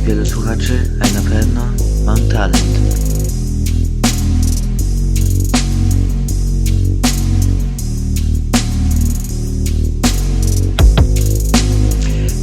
przez wielu słuchaczy, ale na pewno mam talent.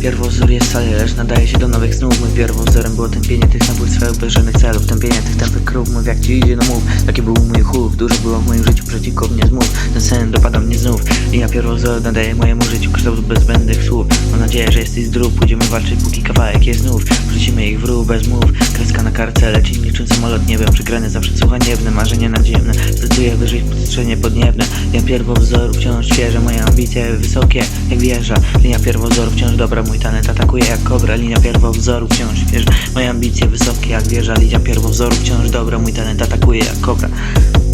Pierwowzór jest wcale, lecz nadaje się do nowych snów. Mój pierwowzorem było tępienie tych nabójstw obejrzanych celów. Tępienie tych tępych krów, mów jak ci idzie, no mów. Taki był mój chów, dużo było w moim życiu przeciwko mnie zmów Ten sen dopada mnie znów. I ja pierwowzór nadaję mojemu życiu kształt bez zbędnych słów nadzieję, że jesteś zdrów, pójdziemy walczyć póki kawałek jest znów Wrzucimy ich w rów bez mów. Kreska na kartce leci niczym samolot niebem Przegrane zawsze słucha niewne, marzenie nadziemne. Zdecyduję wyżyć przestrzenie podniebne. Ja pierwowzoru wciąż świeże, moje ambicje wysokie jak wieża. Linia pierwowzoru wciąż dobra, mój talent atakuje jak kobra. Linia pierwowzoru wciąż świeża, moje ambicje wysokie jak wieża. Linia pierwowzoru wciąż dobra, mój talent atakuje jak kobra.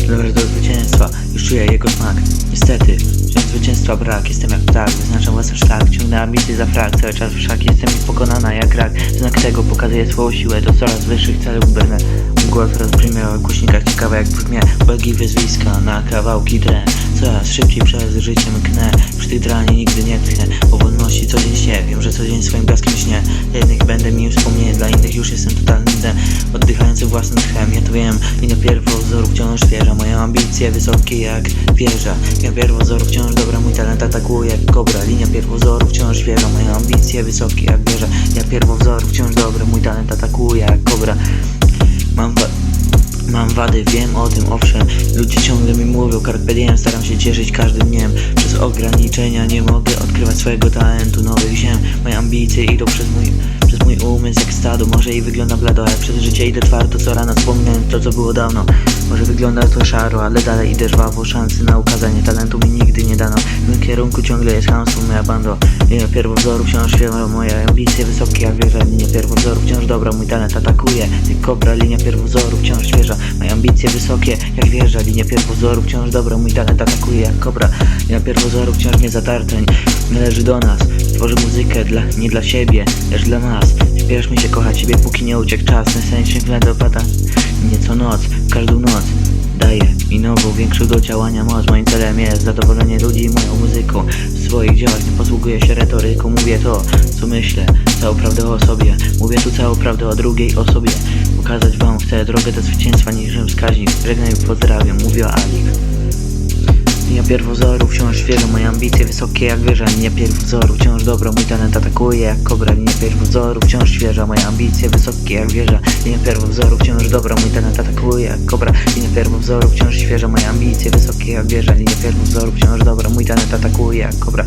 Dążę do zwycięstwa, już czuję jego smak. Niestety, zwycięstwa brak Jestem jak ptak, wyznaczam własny szlak Ciągnę ambicje za frak, cały czas wszak Jestem pokonana jak rak. Znak tego pokazuje swoją siłę Do coraz wyższych celów brnę Mój głos rozbrzmiał w głośnikach ciekawe jak brzmię. Błęgi wyzwiska na kawałki drę. Coraz szybciej przez życie mknę Przy tych drani nigdy nie tchnę O wolności co dzień się Wiem, że co dzień swoim blaskiem śnię. Dla jednych będę miłym wspomnieniem Dla innych już jestem totalnym dnem Własnym tchem Ja to wiem. Linia pierwowzoru wciąż świeża Moje ambicje wysokie jak wieża. Linia pierwowzoru wciąż dobra Mój talent atakuje jak kobra. Linia pierwowzoru wciąż świeża Moje ambicje wysokie jak wieża. Linia pierwowzoru wciąż dobra Mój talent atakuje jak kobra. Mam Mam wady, wiem o tym, owszem. Ludzie ciągle mi mówią, carpe diem Staram się cieszyć każdym dniem. Przez ograniczenia nie mogę odkrywać swojego talentu Nowych ziem, moje ambicje idą przez mój mój umysł jak stado. Może i wygląda blado, ale przez życie idę twardo. Co rano wspominałem to, co było dawno Może wygląda to szaro, ale dalej idę żwawo. Szansy na ukazanie talentu mi nigdy nie dano. W tym kierunku ciągle jest hamstwo, moja bando. Linia pierwowzoru wciąż świeża Moje ambicje wysokie jak wieża Linia pierwowzoru wciąż dobra, mój talent atakuje Jak kobra, linia pierwowzoru wciąż świeża. Moje ambicje wysokie jak wieża Linia pierwowzoru wciąż dobra, mój talent atakuje jak kobra Linia pierwowzoru wciąż nie zatarteń Należy do nas Tworzę muzykę dla, nie dla siebie, lecz dla nas Śpiesz mi się kochać ciebie, póki nie uciekł czas. Ten sen się dopada nieco noc, każdą noc Daje mi nową, większą do działania moc. Moim celem jest zadowolenie ludzi moją muzyką. W swoich dziełach nie posługuję się retoryką. Mówię to, co myślę, całą prawdę o sobie. Mówię tu całą prawdę o drugiej osobie. Pokazać wam chcę drogę do zwycięstwa niższym wskaźnik Żegnaj pozdrawiam, mówię o Alik Linia pierwowzoru wciąż świeża, moje ambicje wysokie jak wieża Linia pierwowzoru wciąż dobra, mój talent atakuje jak kobra. Linia pierwowzoru wciąż świeża, moje ambicje wysokie jak wieża. Linia pierwowzoru wciąż dobra, mój talent atakuje jak kobra. Linia pierwowzoru wciąż świeża, moje ambicje wysokie jak wieża. Linia pierwowzoru wciąż dobra, mój talent atakuje jak kobra.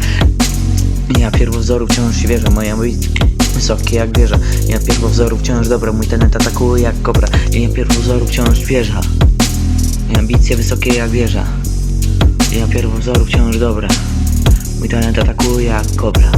Linia pierwowzoru wciąż świeża, moje ambicje wysokie jak wieża. Linia pierwowzoru wciąż dobra, mój talent atakuje jak kobra. Linia pierwowzoru wciąż świeża. Ambicje wysokie jak wieża Linia pierwowzoru wciąż dobra Mój talent atakuje jak kobra